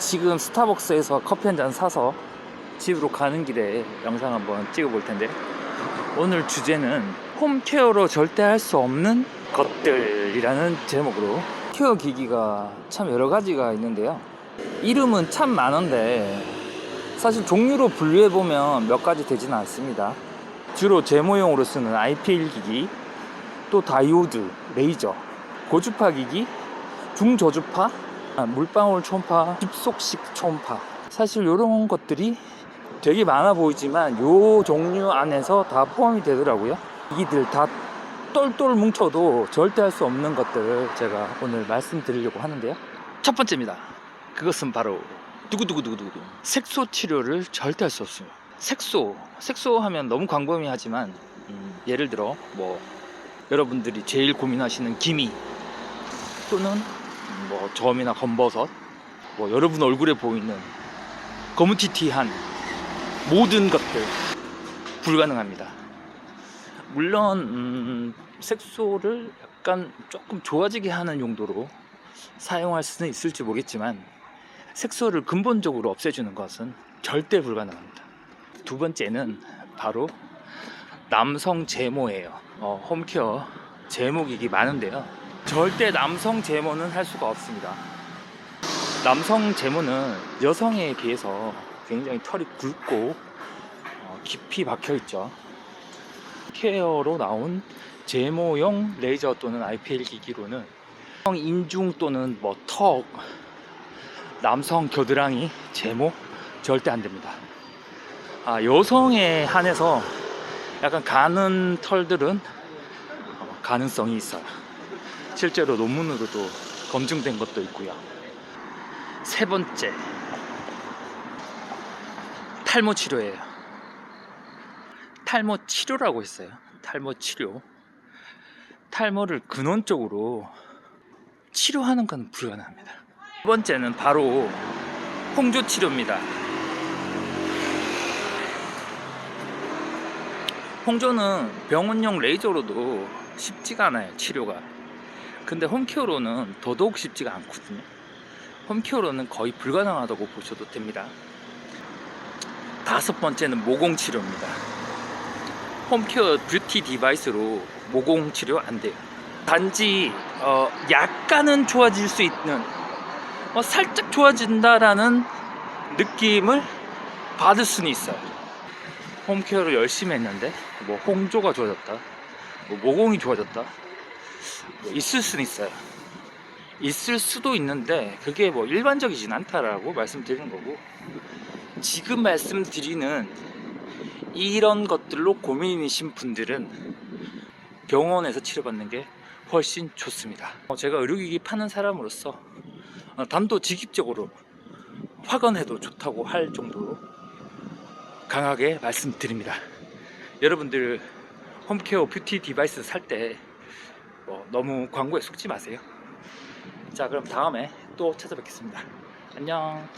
지금 스타벅스에서 커피 한 잔 사서 집으로 가는 길에 영상 한번 찍어 볼 텐데 오늘 주제는 홈케어로 절대 할 수 없는 것들이라는 제목으로 케어 기기가 참 여러 가지가 있는데요. 이름은 참 많은데 사실 종류로 분류해 보면 몇 가지 되지는 않습니다. 주로 제모용으로 쓰는 IPL 기기, 또 다이오드, 레이저, 고주파 기기, 중저주파, 아, 물방울 초음파, 집속식 초음파. 사실 이런 것들이 되게 많아 보이지만 요 종류 안에서 다 포함이 되더라고요. 기기들 다 똘똘 뭉쳐도 절대 할 수 없는 것들을 제가 오늘 말씀드리려고 하는데요. 첫 번째입니다. 그것은 바로 두구두구두구두구 색소 치료를 절대 할 수 없습니다. 색소, 색소 하면 너무 광범위하지만 음, 예를 들어 뭐 여러분들이 제일 고민하시는 기미 또는 뭐 점이나 검버섯 뭐 여러분 얼굴에 보이는 거무튀튀한 모든 것들 불가능합니다. 물론 음, 색소를 약간 조금 좋아지게 하는 용도로 사용할 수는 있을지 모르겠지만 색소를 근본적으로 없애주는 것은 절대 불가능합니다. 두 번째는 바로 남성 제모예요. 어, 홈케어 제모 기기 많은데요. 절대 남성 제모는 할 수가 없습니다. 남성 제모는 여성에 비해서 굉장히 털이 굵고 어, 깊이 박혀 있죠. 케어로 나온 제모용 레이저 또는 IPL 기기로는 여성 인중 또는 뭐 턱, 남성 겨드랑이 제모 절대 안 됩니다. 아, 여성에 한해서 약간 가는 털들은 어, 가능성이 있어요. 실제로 논문으로도 검증된 것도 있고요. 세 번째, 탈모 치료예요. 탈모 치료라고 했어요. 탈모 치료. 탈모를 근원적으로 치료하는 건 불가능합니다. 두 번째는 바로 홍조 치료입니다. 홍조는 병원용 레이저로도 쉽지가 않아요, 치료가. 근데 홈케어로는 더더욱 쉽지가 않거든요. 홈케어로는 거의 불가능하다고 보셔도 됩니다. 다섯 번째는 모공 치료입니다. 홈케어 뷰티 디바이스로 모공 치료 안 돼요. 단지 어, 약간은 좋아질 수 있는 어, 살짝 좋아진다라는 느낌을 받을 수는 있어요. 홈케어를 열심히 했는데 뭐 홍조가 좋아졌다, 뭐 모공이 좋아졌다 뭐 있을 수는 있어요. 있을 수도 있는데 그게 뭐 일반적이진 않다라고 말씀드리는 거고 지금 말씀드리는 이런 것들로 고민이신 분들은 병원에서 치료받는 게 훨씬 좋습니다. 어, 제가 의료기기 파는 사람으로서 어, 단도직입적으로 확언해도 좋다고 할 정도로 강하게 말씀드립니다. 여러분들 홈케어 뷰티 디바이스 살 때 뭐 너무 광고에 속지 마세요. 자, 그럼 다음에 또 찾아뵙겠습니다. 안녕.